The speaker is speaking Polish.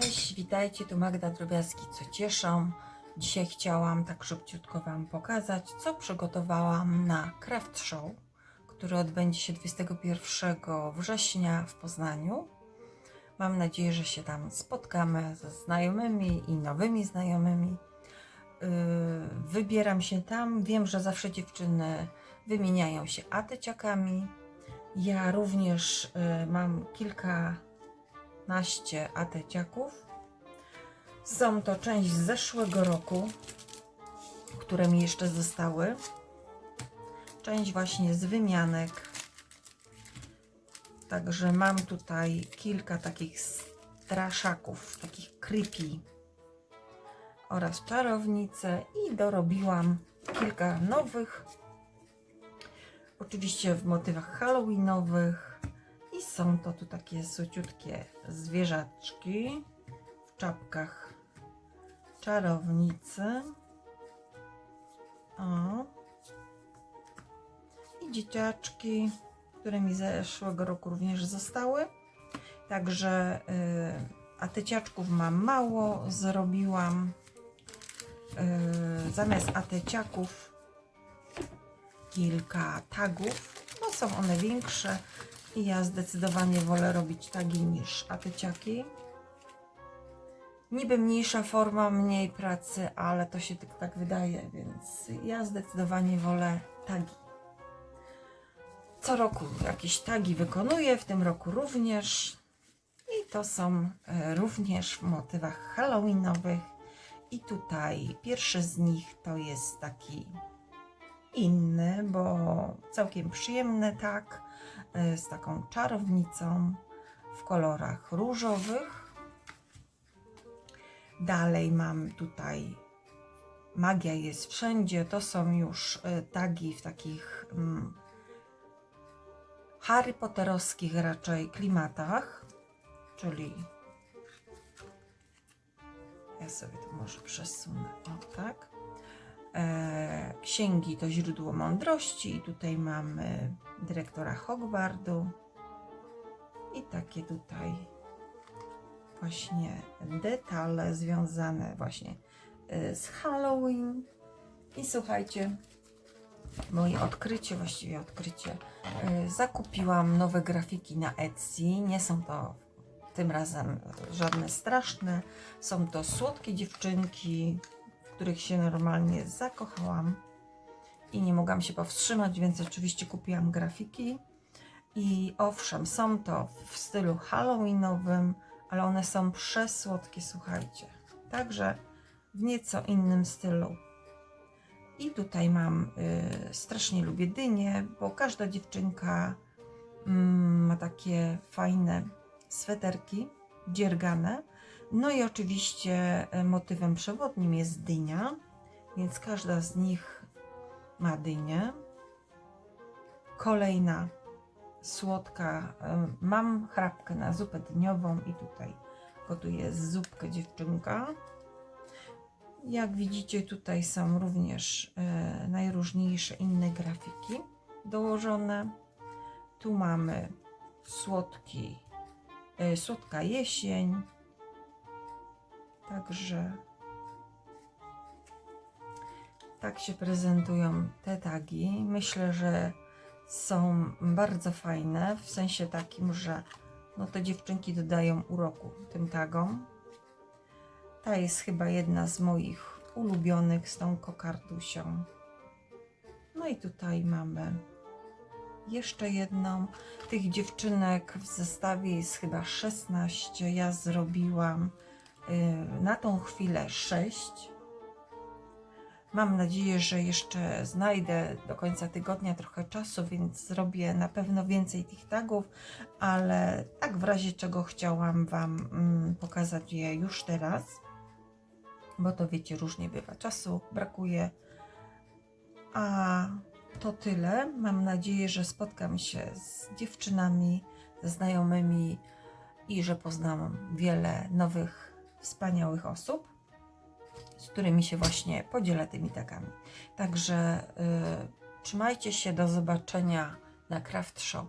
Cześć, witajcie, tu Magda Drobiazgi, co cieszą. Dzisiaj chciałam tak szybciutko Wam pokazać, co przygotowałam na Craft Show, który odbędzie się 21 września w Poznaniu. Mam nadzieję, że się tam spotkamy ze znajomymi i nowymi znajomymi. Yy, Wybieram się tam. Wiem, że zawsze dziewczyny wymieniają się ateciakami. Ja również yy, mam kilkanaście ateciaków. Są to część z zeszłego roku, które mi jeszcze zostały. Część właśnie z wymianek. Także mam tutaj kilka takich straszaków, takich creepy oraz czarownice i dorobiłam kilka nowych. Oczywiście w motywach halloweenowych i są to tu takie słodziutkie zwierzaczki w czapkach czarownicy. O. I dzieciaczki, które mi zeszłego roku również zostały. Także y, ateciaczków mam mało. Zrobiłam y, zamiast ateciaków kilka tagów. No są one większe i ja zdecydowanie wolę robić tagi niż ateciaki. Niby mniejsza forma, mniej pracy, ale to się tylko tak wydaje, więc ja zdecydowanie wolę tagi. Co roku jakieś tagi wykonuję, w tym roku również. I to są e, również w motywach halloweenowych. I tutaj pierwszy z nich to jest taki inny, bo całkiem przyjemny tak, z taką czarownicą w kolorach różowych. Dalej mam tutaj Magia jest wszędzie. To są już e, tagi w takich mm, Harry Potterowskich raczej klimatach, czyli ja sobie to może przesunę, o tak. E, księgi to źródło mądrości tutaj mamy dyrektora Hogwardu i takie tutaj właśnie detale związane właśnie y, z Halloween. I słuchajcie, moje odkrycie, właściwie odkrycie, y, zakupiłam nowe grafiki na Etsy. Nie są to tym razem żadne straszne. Są to słodkie dziewczynki, których się normalnie zakochałam i nie mogłam się powstrzymać, więc oczywiście kupiłam grafiki. I owszem, są to w stylu halloweenowym, ale one są przesłodkie, słuchajcie. Także w nieco innym stylu. I tutaj mam, y, strasznie lubię dynie, bo każda dziewczynka mm, ma takie fajne sweterki, dziergane. No i oczywiście y, motywem przewodnim jest dynia, więc każda z nich ma dynię. Kolejna słodka. em, Mam chrapkę na zupę dniową i tutaj gotuję zupkę dziewczynka. Jak widzicie, tutaj są również e, najróżniejsze inne grafiki dołożone. Tu mamy słodki, e, słodka jesień. Także tak się prezentują te tagi. Myślę, że są bardzo fajne, w sensie takim, że no te dziewczynki dodają uroku tym tagom. Ta jest chyba jedna z moich ulubionych z tą kokardusią. No i tutaj mamy jeszcze jedną. Tych dziewczynek w zestawie jest chyba 16. Ja zrobiłam na tą chwilę 6. Mam nadzieję, że jeszcze znajdę do końca tygodnia trochę czasu, więc zrobię na pewno więcej tych tagów, ale tak w razie czego chciałam Wam mm, pokazać je już teraz, bo to wiecie, różnie bywa. Czasu brakuje. A to tyle. Mam nadzieję, że spotkam się z dziewczynami, ze znajomymi i że poznam wiele nowych, wspaniałych osób, z którymi się właśnie podzielę tymi tagami. Także y, trzymajcie się, do zobaczenia na Craft Show.